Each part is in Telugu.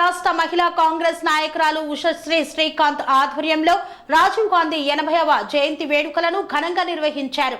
రాష్ట్ర మహిళా కాంగ్రెస్ నాయకురాలు ఉషశ్రీ శ్రీకాంత్ ఆధ్వర్యంలో రాజీవ్ గాంధీ ఎనభైవ జయంతి వేడుకలను ఘనంగా నిర్వహించారు.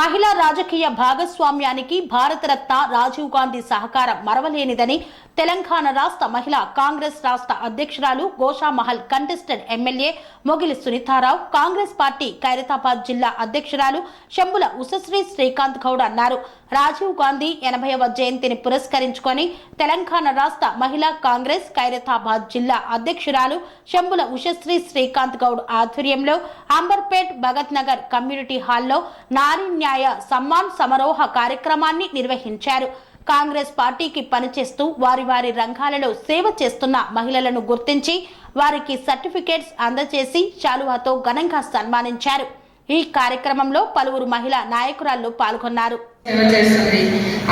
మహిళా రాజకీయ భాగస్వామ్యానికి భారతరత్న రాజీవ్ గాంధీ సహకారం మరవలేనిదని తెలంగాణ రాష్ట్ర మహిళా కాంగ్రెస్ రాష్ట్ర అధ్యక్షురాలు Goshamahal contested MLA Mogili Sunitha Rao Congress party Khairatabad జిల్లా అధ్యక్షురాలు శంభుల ఉషశ్రీ శ్రీకాంత్ గౌడ్ అన్నారు. రాజీవ్ గాంధీ ఎనభైవ జయంతిని పురస్కరించుకొని తెలంగాణ రాష్ట్ర మహిళా కాంగ్రెస్ ఖైరతాబాద్ జిల్లా అధ్యక్షురాలు శంభుల ఉషశ్రీ శ్రీకాంత్ గౌడ్ ఆధ్వర్యంలో అంబర్పేట్ భగత్ నగర్ కమ్యూనిటీ హాల్లో నారీ న్యాయ సమ్మాన్ సమారోహ కార్యక్రమాన్ని నిర్వహించారు. కాంగ్రెస్ పార్టీకి పనిచేస్తూ వారి వారి రంగాలలో సేవ చేస్తున్న మహిళలను గుర్తించి వారికి సర్టిఫికేట్స్ అందజేసి శాలువాతో ఘనంగా సన్మానించారు. ఈ కార్యక్రమంలో పలువురు మహిళా నాయకురాలు పాల్గొన్నారు.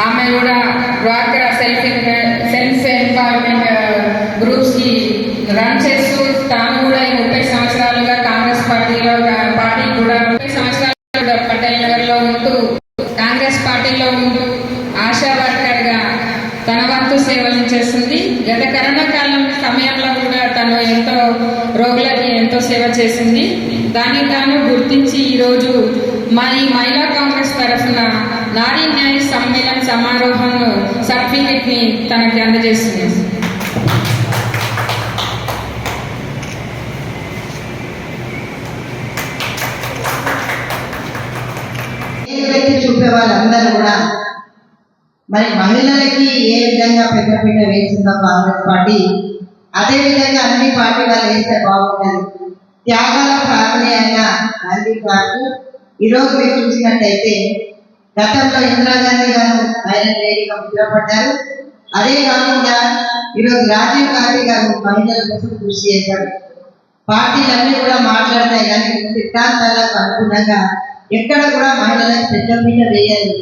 ఆమె కూడా డ్వాక్రా సెల్ఫ్ సెల్ఫ్ ఎంపవర్మెంట్ గ్రూప్స్కి రన్ చేస్తూ తాను కూడా ఈ ముప్పై సంవత్సరాలుగా కాంగ్రెస్ పార్టీలో పార్టీ కూడా ముప్పై సంవత్సరాలుగా పటేల్ నగర్లో ఉంటూ కాంగ్రెస్ పార్టీలో ఉంటూ ఆశా వర్కర్గా తన వంతు సేవలు చేస్తుంది గత కరోనా కాలం సమయంలో కూడా తను ఎంతో రోగులకి ఎంతో సేవ చేసింది. దానికి తాను గుర్తించి ఈరోజు మా ఈ మహిళా కాంగ్రెస్ తరఫున నారీ న్యాయ సమ్మేళన సమారోహం సర్టిఫికెట్ని తనకి అందజేస్తుంది చూపే వాళ్ళందరూ కూడా మరి మహిళలకి ఏ విధంగా పెద్దపీట వేసిందో కాంగ్రెస్ పార్టీ అదే విధంగా అన్ని పార్టీ వాళ్ళు వేస్తే బాగుంటుంది. త్యాగాల ప్రార్థనే అయిన గాంధీ గారు ఈరోజు మీరు చూసినట్టయితే గతంలో ఇందిరాగాంధీ గారు ఆయన లేడీగా ముద్రపడ్డారు అదే కాకుండా ఈరోజు రాజీవ్ గాంధీ గారు మహిళల కోసం కృషి చేశారు. పార్టీలన్నీ కూడా మాట్లాడతాయి కానీ సిద్ధాంతాలకు అనుగుణంగా ఎక్కడ కూడా మహిళలకు పెద్ద మీద వేయాలి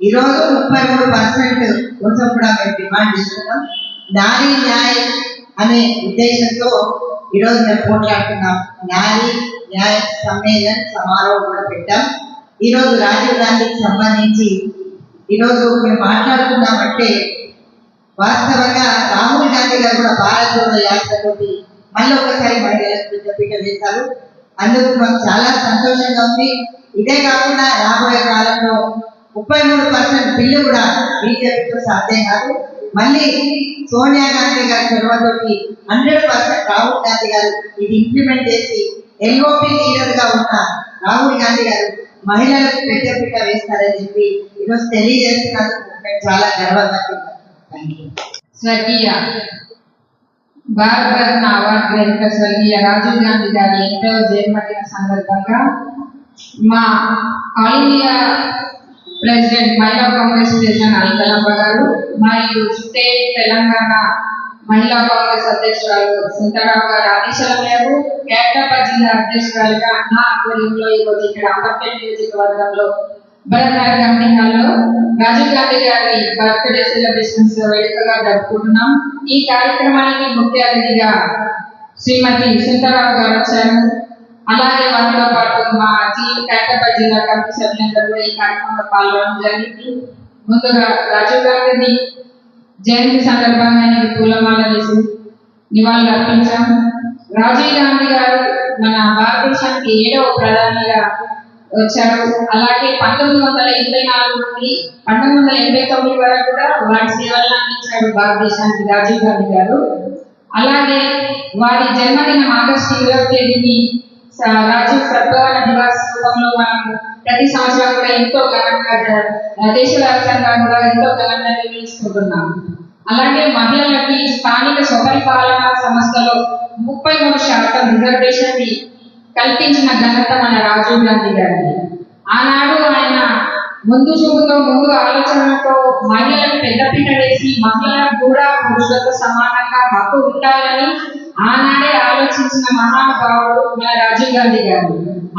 ఈ రోజు ముప్పై మూడు పర్సెంట్ కోసం కూడా మేము డిమాండ్ చేస్తున్నాం. నారీ న్యాయ్ అనే ఉద్దేశంతో ఈరోజు మేము పోట్లాడుతున్నాం. నారీ న్యాయ సమ్మేళన్ సమారోహం కూడా పెట్టాం. ఈరోజు రాజీవ్ గాంధీకి సంబంధించి ఈరోజు మేము మాట్లాడుతున్నామంటే వాస్తవంగా రాహుల్ గాంధీ గారు కూడా భారత్ జోడో యాత్రతోటి మళ్ళీ ఒకసారి మహిళలకు పీట వేశారు. అందుకు మాకు చాలా సంతోషంగా ఉంది. ఇదే కాకుండా రాబోయే కాలంలో ముప్పై మూడు పర్సెంట్ బిల్లు కూడా బీజేపీతో సాధ్యం కాదు. మళ్ళీ సోనియా గాంధీ గారి చొరవతోటి హండ్రెడ్ పర్సెంట్ రాహుల్ గాంధీ గారు ఇది ఇంప్లిమెంట్ చేసి ఎల్ఓపి లీడర్గా ఉన్న రాహుల్ గాంధీ గారు మహిళలకు పెద్దపీట వేస్తారని చెప్పి ఈరోజు తెలియజేస్తున్నందుకు మేము చాలా గర్వంగా థ్యాంక్ యూ స్వర్గీయ భారతరత్న అవార్డు గ్రహీత స్వర్గీయ రాజీవ్ గాంధీ గారి ఎంతో జన్మదిన సందర్భంగా మా ఆల్ ఇండియా ప్రెసిడెంట్ మహిళా కాంగ్రెస్ ప్రెసిడెంట్ అనితలమ్మ గారు మరియు స్టేట్ తెలంగాణ మహిళా కాంగ్రెస్ అధ్యక్షురాలు సుందరరావు గారు ఆదేశాల మేరకు కేటాబాద్ జిల్లా అధ్యక్షురాలుగా నా ఆధ్వర్యంలో ఈరోజు ఇక్కడ అంబర్పేట నియోజకవర్గంలో భరతనాయక కంపెనీ హాల్లో రాజీవ్ గాంధీ గారి బర్త్డే సెలబ్రేషన్స్ వేడుకగా జరుపుకుంటున్నాం. ఈ కార్యక్రమానికి ముఖ్య అతిథిగా శ్రీమతి సుందరరావు గారు వచ్చారు. అలాగే వారితో పాటు మా జీ కేటాబాద్ జిల్లా కమిటీ సభ్యులందరూ కూడా ఈ కార్యక్రమంలో పాల్గొనడం జరిగింది. ముందుగా రాజీవ్ గాంధీ జయంతి సందర్భంగా నేను పూలమాల వేసి నివాళులు అర్పించాం రాజీవ్ గాంధీ గారు మన భారతదేశానికి ఏడవ ప్రధానిగా వచ్చారు. అలాగే పంతొమ్మిది వందల ఎనభై నాలుగు నుండి పంతొమ్మిది వందల ఎనభై తొమ్మిది వరకు కూడా వారి సేవలను అందించాడు భారతదేశానికి రాజీవ్ గాంధీ గారు. అలాగే వారి జన్మదినం ఆగస్టు ఇరవై తేదీని రాజీవ్ సద్భావన దివాస్ రూపంలో మనం ప్రతి సంవత్సరం కూడా ఎంతో ఘనంగా జ- దేశవ్యాప్తంగా కూడా ఎంతో ఘనంగా నిర్వహించుకుంటున్నాం అలాగే మహిళలకి స్థానిక స్వపరిపాలన సంస్థలో ముప్పై మూడు శాతం రిజర్వేషన్ కల్పించిన ఘనత మన రాజీవ్ గాంధీ గారిది. ఆనాడు ఆయన ముందు చూపుతో ముందు ఆలోచనలతో మహిళలకు పెద్దపీట వేసి మహిళలకు కూడా పురుషులతో సమానంగా హక్కు ఉండాలని ఆనాడే ఆలోచించిన మహానుభావుడు మన రాజీవ్ గాంధీ గారు.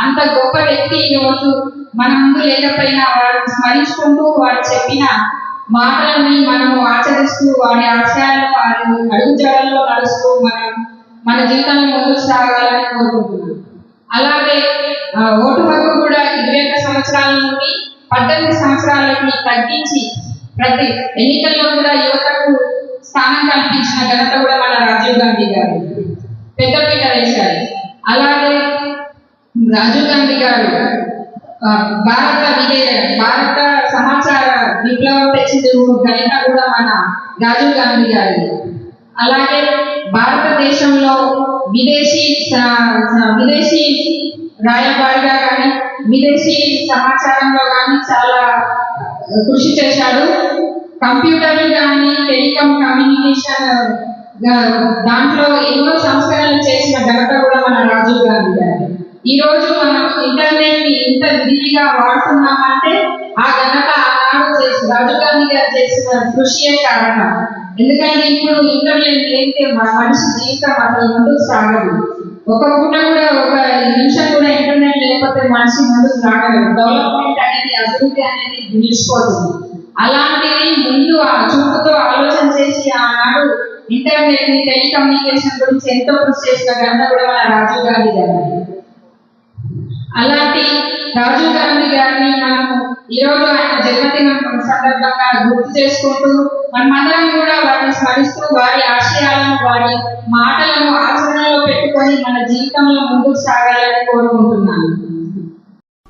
అంత గొప్ప వ్యక్తి ఈరోజు మన ముందు లేకపోయినా వారిని స్మరించుకుంటూ వారు చెప్పిన మాటలని మనము ఆచరిస్తూ వారి ఆశయాలను వారి అడుగుజాడల్లో నడుస్తూ మనం మన జీవితాన్ని ముందుకు సాగాలని కోరుకుంటున్నాం. అలాగే ఓటు హక్కు కూడా ఇరవై ఒక్క సంవత్సరాల నుండి పద్దెనిమిది సంవత్సరాలకి తగ్గించి ప్రతి ఎన్నికల్లో కూడా యువతకు స్థానం కల్పించిన ఘనత కూడా మన రాజీవ్ గాంధీ గారు. పెద్దపీట వేశారు. అలాగే రాజీవ్ గాంధీ గారు భారత విదే భారత సమాచార విప్లవం తెచ్చింది ఘనత కూడా మన రాజీవ్ గాంధీ గారి. అలాగే భారతదేశంలో విదేశీ విదేశీ రాయబారిగా కానీ విదేశీ సమాచారంలో కానీ చాలా కృషి చేశాడు కంప్యూటర్లు కానీ టెలికాం కమ్యూనికేషన్ దాంట్లో ఎన్నో సంస్కరణలు చేసిన ఘనత కూడా మన రాజీవ్ గాంధీ గారు. ఈ రోజు మనం ఇంటర్నెట్ని ఇంత విధిగా వాడుతున్నామంటే ఆ ఘనత ఆనాడు చేసి రాజీవ్ గాంధీ గారు చేసిన కృషియే కారణం? ఎందుకంటే ఇప్పుడు ఇంటర్నెట్ లేకపోతే మన మనిషి జీవితం అసలు ముందుకు సాగదు. ఒక పూట కూడా ఒక నిమిషం కూడా ఇంటర్నెట్ లేకపోతే మనిషి ముందుకు సాగదు. డెవలప్మెంట్ అనేది అభివృద్ధి అనేది నిలిచిపోతుంది. అలాంటిది ముందు ఆ చూపుతో ఆలోచన చేసి ఆనాడు ఇంటర్నెట్ని టెలికమ్యూనికేషన్ గురించి ఎంతో కృషి చేసిన ఘనత కూడా మన రాజీవ్ గాంధీ గారు అలాంటి రాజీవ్ గాంధీ గారిని మనం ఈ రోజు ఆయన జన్మదినం సందర్భంగా గుర్తు చేసుకుంటూ మనమందరం కూడా వారిని స్మరిస్తూ వారి ఆశయాలను వారి మాటలను ఆచరణలో పెట్టుకొని మన జీవితంలో ముందుకు సాగాలని కోరుకుంటున్నాను.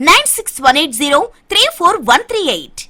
Nine six one eight zero three four one three eight